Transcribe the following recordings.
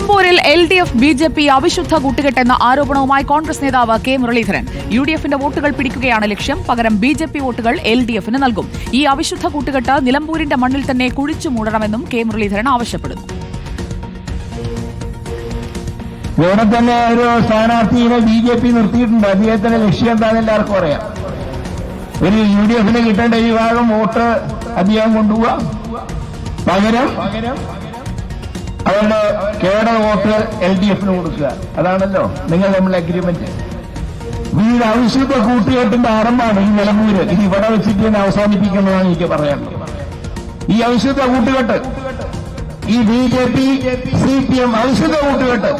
നിലമ്പൂരിൽ L D F B J P അവിശുദ്ധ കൂട്ടുകെട്ടെന്ന ആരോപണവുമായി കോൺഗ്രസ് നേതാവ് കെ മുരളീധരൻ. യു ഡി എഫിന്റെ വോട്ടുകൾ പിടിക്കുകയാണ് ലക്ഷ്യം. പകരം ബി ജെ പി വോട്ടുകൾ എൽ ഡി എഫിന് നൽകും. ഈ അവിശുദ്ധ കൂട്ടുകെട്ട് നിലമ്പൂരിന്റെ മണ്ണിൽ തന്നെ കുഴിച്ചു മൂടണമെന്നും കെ മുരളീധരൻ ആവശ്യപ്പെടുന്നു. ഇവിടെ തന്നെ ഒരു സ്ഥാനാർത്ഥിയെ ബി ജെ പി നിർത്തിയിട്ടുണ്ട്. അദ്ദേഹത്തിന്റെ ലക്ഷ്യം എന്താണെന്ന് എല്ലാവർക്കും അറിയാം. ഒരു യു ഡി എഫിന് കിട്ടേണ്ട ഈ ഭാഗം വോട്ട് അദ്ദേഹം കൊണ്ടുപോവാ. പകരം അവരുടെ കേഡർ വോട്ട് എൽ ഡി എഫിന് കൊടുക്കുക. അതാണല്ലോ നിങ്ങൾ തമ്മിൽ അഗ്രിമെന്റ് വീട് അവിശുദ്ധ കൂട്ടുകെട്ടിന്റെ ആരംഭമാണ് ഈ നിലമ്പൂര്. ഇത് ഇവിടെ വെച്ചിട്ട് തന്നെ അവസാനിപ്പിക്കുന്നതാണ് എനിക്ക് പറയാനുള്ളത്. ഈ അവിശുദ്ധ കൂട്ടുകെട്ട് ഈ B J P C P M അവിശുദ്ധ കൂട്ടുകെട്ട്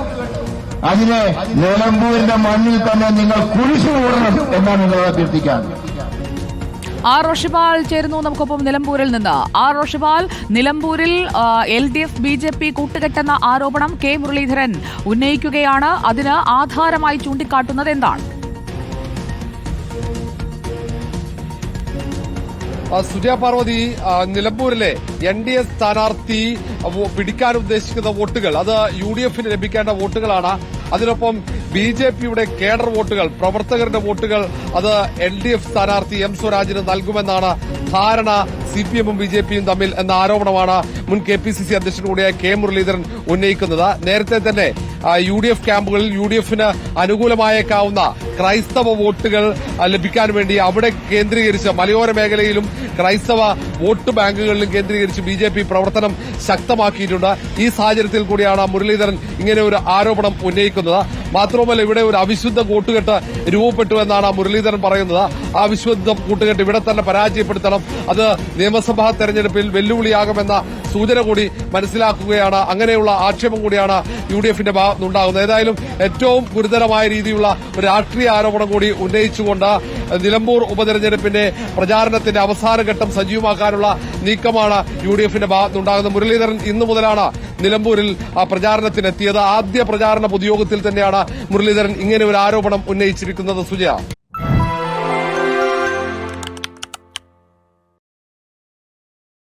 അതിനെ നിലമ്പൂരിന്റെ മണ്ണിൽ തന്നെ നിങ്ങൾ കുരിശു കൂടണം എന്നാണ് നിങ്ങൾ അഭ്യർത്ഥിക്കാൻ ആർ റോഷിപാൽ ചേരുന്നു നമുക്കൊപ്പം നിലമ്പൂരിൽ നിന്ന്. ആർ റോഷിപാൽ നിലമ്പൂരിൽ L D F B J P കൂട്ടുകെട്ടെന്ന ആരോപണം കെ മുരളീധരൻ ഉന്നയിക്കുകയാണ്. അതിന് ആധാരമായി ചൂണ്ടിക്കാട്ടുന്നത് എന്താണ്? സുജയ പാർവതി നിലമ്പൂരിലെ എൻ ഡി എ സ്ഥാനാർത്ഥി പിടിക്കാൻ ഉദ്ദേശിക്കുന്ന വോട്ടുകൾ. അത് യു ഡി എഫിന് ലഭിക്കേണ്ട വോട്ടുകളാണ്. അതിനൊപ്പം ബി ജെ പിയുടെ കേഡർ വോട്ടുകൾ പ്രവർത്തകരുടെ വോട്ടുകൾ അത് എൽ ഡി എഫ് സ്ഥാനാർത്ഥി എം സ്വരാജിന് നൽകുമെന്നാണ് ധാരണ സി പി എമ്മും ബി ജെ പിയും തമ്മിൽ എന്ന ആരോപണമാണ് മുൻ കെ പി സി സി അധ്യക്ഷൻ കൂടിയായ കെ മുരളീധരൻ ഉന്നയിക്കുന്നത്. നേരത്തെ തന്നെ യു ഡി എഫ് ക്യാമ്പുകളിൽ യു ഡി എഫിന് അനുകൂലമായേക്കാവുന്ന ക്രൈസ്തവ വോട്ടുകൾ ലഭിക്കാൻ വേണ്ടി അവിടെ കേന്ദ്രീകരിച്ച് മലയോര മേഖലയിലും ക്രൈസ്തവ വോട്ട് ബാങ്കുകളിലും കേന്ദ്രീകരിച്ച് ബി ജെ പി പ്രവർത്തനം ശക്തമാക്കിയിട്ടുണ്ട്. ഈ സാഹചര്യത്തിൽ കൂടിയാണ് മുരളീധരൻ ഇങ്ങനെ ഒരു ആരോപണം ഉന്നയിക്കുന്നത്. മാത്രവുമല്ല ഇവിടെ ഒരു അവിശുദ്ധ കൂട്ടുകെട്ട് രൂപപ്പെട്ടു എന്നാണ് മുരളീധരൻ പറയുന്നത്. ആ അവിശുദ്ധ കൂട്ടുകെട്ട് ഇവിടെ തന്നെ പരാജയപ്പെടുത്തണം. അത് നിയമസഭാ തെരഞ്ഞെടുപ്പിൽ വെല്ലുവിളിയാകുമെന്ന സൂചന കൂടി മനസ്സിലാക്കുകയാണ്. അങ്ങനെയുള്ള ആക്ഷേപം കൂടിയാണ് യു ഡി എഫിന്റെ ഭാഗത്തുനിന്നുണ്ടാകുന്നത് ഏതായാലും ഏറ്റവും ഗുരുതരമായ രീതിയിലുള്ള ഒരു രാഷ്ട്രീയ ആരോപണം കൂടി ഉന്നയിച്ചുകൊണ്ട് നിലമ്പൂർ ഉപതെരഞ്ഞെടുപ്പിന്റെ പ്രചാരണത്തിന്റെ അവസാനഘട്ടം സജീവമാക്കാനുള്ള നീക്കമാണ് യു ഡി എഫിന്റെ ഭാഗത്തുനിന്നുണ്ടാകുന്നത്. മുരളീധരൻ ഇന്നു മുതലാണ് നിലമ്പൂരിൽ പ്രചാരണത്തിനെത്തിയത്. ആദ്യ പ്രചാരണ പൊതുയോഗത്തിൽ തന്നെയാണ് മുരളീധരൻ ഇങ്ങനെ ഒരു ആരോപണം ഉന്നയിച്ചിരിക്കുന്നത്. സുജയ.